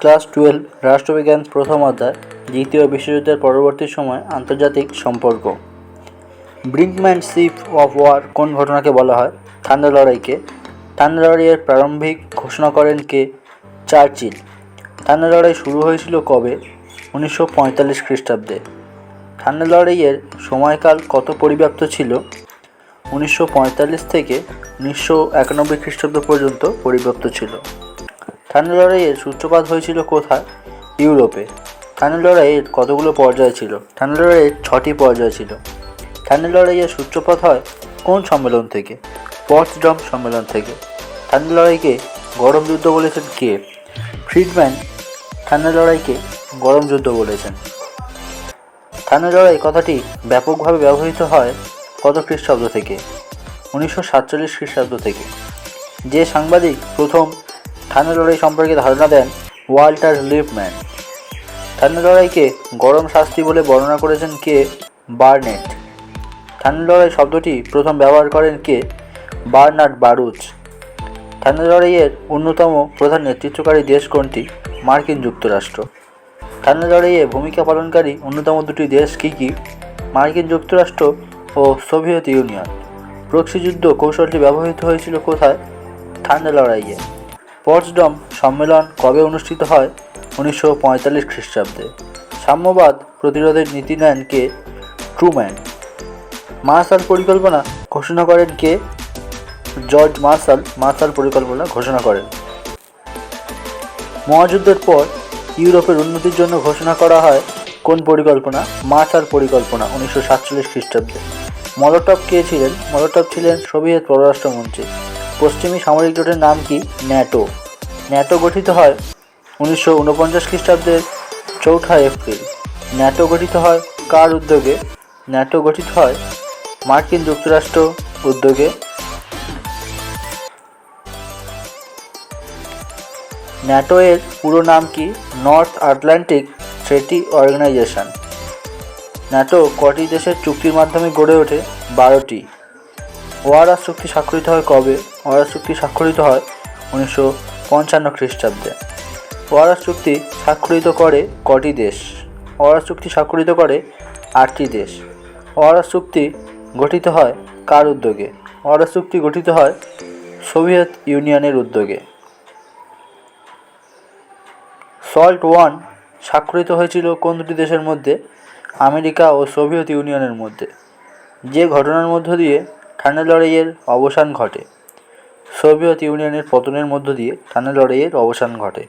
Class twelve, রাষ্ট্রবিজ্ঞান প্রথম অধ্যায়, দ্বিতীয় বিশ্বযুদ্ধের পরবর্তী সময় আন্তর্জাতিক সম্পর্ক। ব্রিঙ্কম্যানশিপ অফ ওয়ার কোন ঘটনাকে বলা হয়? ঠান্ডা লড়াইকে। ঠান্ডা লড়াইয়ের প্রারম্ভিক ঘোষণা করেন কে? চার্চিল। ঠান্ডা লড়াই শুরু হয়েছিল কবে? উনিশশো পঁয়তাল্লিশ খ্রিস্টাব্দে। ঠান্ডা লড়াইয়ের সময়কাল কত পরিব্যাপ্ত ছিল? উনিশশো পঁয়তাল্লিশ থেকে উনিশশো একানব্বই খ্রিস্টাব্দ পর্যন্ত পরিব্যাপ্ত ছিল। ঠান্ডা লড়াইয়ের সূত্রপাত হয়েছিল কোথায়? ইউরোপে। ঠান্ডা লড়াইয়ের কতগুলো পর্যায় ছিল? ঠান্ডা লড়াইয়ের ছটি পর্যায় ছিল। ঠান্ডা লড়াইয়ের সূত্রপাত হয় কোন সম্মেলন থেকে? পটসডম সম্মেলন থেকে। ঠান্ডা লড়াইকে গরম যুদ্ধ বলেছেন কে? ফ্রিডম্যান ঠান্ডা লড়াইকে গরম যুদ্ধ বলেছেন। ঠান্ডা লড়াই কথাটি ব্যাপকভাবে ব্যবহৃত হয় কত খ্রিস্টাব্দ থেকে? উনিশশো সাতচল্লিশ খ্রিস্টাব্দ থেকে। যে সাংবাদিক প্রথম ঠান্ডা লড়াই সম্পর্কে ধারণা দেন ওয়াল্টার লিপম্যান। ঠান্ডা লড়াইকে গরম শাস্তি বলে বর্ণনা করেছেন কে? বার্নেট। ঠান্ডা লড়াই শব্দটি প্রথম ব্যবহার করেন কে? বার্নার্ড বারুচ। ঠান্ডা লড়াইয়ের অন্যতম প্রধান নেতৃত্বকারী দেশ কোনটি? মার্কিন যুক্তরাষ্ট্র। ঠান্ডা লড়াইয়ে ভূমিকা পালনকারী অন্যতম দুটি দেশ কী কী? মার্কিন যুক্তরাষ্ট্র ও সোভিয়েত ইউনিয়ন। প্রক্সি যুদ্ধ কৌশলটি ব্যবহৃত হয়েছিল কোথায়? ঠান্ডা লড়াইয়ে পটসডম সম্মেলন কবে অনুষ্ঠিত হয়? উনিশশো পঁয়তাল্লিশ খ্রিস্টাব্দে। সাম্যবাদ প্রতিরোধের নীতি নেন কে? ট্রুম্যান। মার্শাল পরিকল্পনা ঘোষণা করেন কে? জর্জ মার্শাল মার্শাল পরিকল্পনা ঘোষণা করেন। মহাযুদ্ধের পর ইউরোপের উন্নতির জন্য ঘোষণা করা হয় কোন পরিকল্পনা? মার্শাল পরিকল্পনা, উনিশশো সাতচল্লিশ খ্রিস্টাব্দে। মলটপ কে ছিলেন? মলটপ ছিলেন সোভিয়েত পররাষ্ট্রমন্ত্রী পশ্চিমী সামরিক জোটের নাম কি? ন্যাটো। ন্যাটো গঠিত হয় উনিশশো উনপঞ্চাশ খ্রিস্টাব্দের চৌঠা এপ্রিল। ন্যাটো গঠিত হয় কার উদ্যোগে? ন্যাটো গঠিত হয় মার্কিন যুক্তরাষ্ট্র উদ্যোগে। ন্যাটো এর পুরো নাম কি? North Atlantic treaty organisation. NATO কটি দেশের চুক্তির মাধ্যমে গড়ে ওঠে? বারোটি। ওয়ারাস চুক্তি স্বাক্ষরিত হয় কবে? ওয়ারাস চুক্তি স্বাক্ষরিত হয় উনিশশো পঞ্চান্ন খ্রিস্টাব্দে। ওয়ারাস চুক্তি স্বাক্ষরিত করে কটি দেশ? ওয়ারাস চুক্তি স্বাক্ষরিত করে আটটি দেশ। ওয়ারাস চুক্তি গঠিত হয় কার উদ্যোগে? ওয়ারাস চুক্তি গঠিত হয় সোভিয়েত ইউনিয়নের উদ্যোগে। সল্ট ওয়ান স্বাক্ষরিত হয়েছিল কোন দুটি দেশের মধ্যে? আমেরিকা ও সোভিয়েত ইউনিয়নের মধ্যে। যে ঘটনার মধ্য দিয়ে ঠান্ডা লড়াইয়ের অবসান ঘটে। সোভিয়েত ইউনিয়নের পতনের মধ্য দিয়ে ঠান্ডা লড়াইয়ের অবসান ঘটে।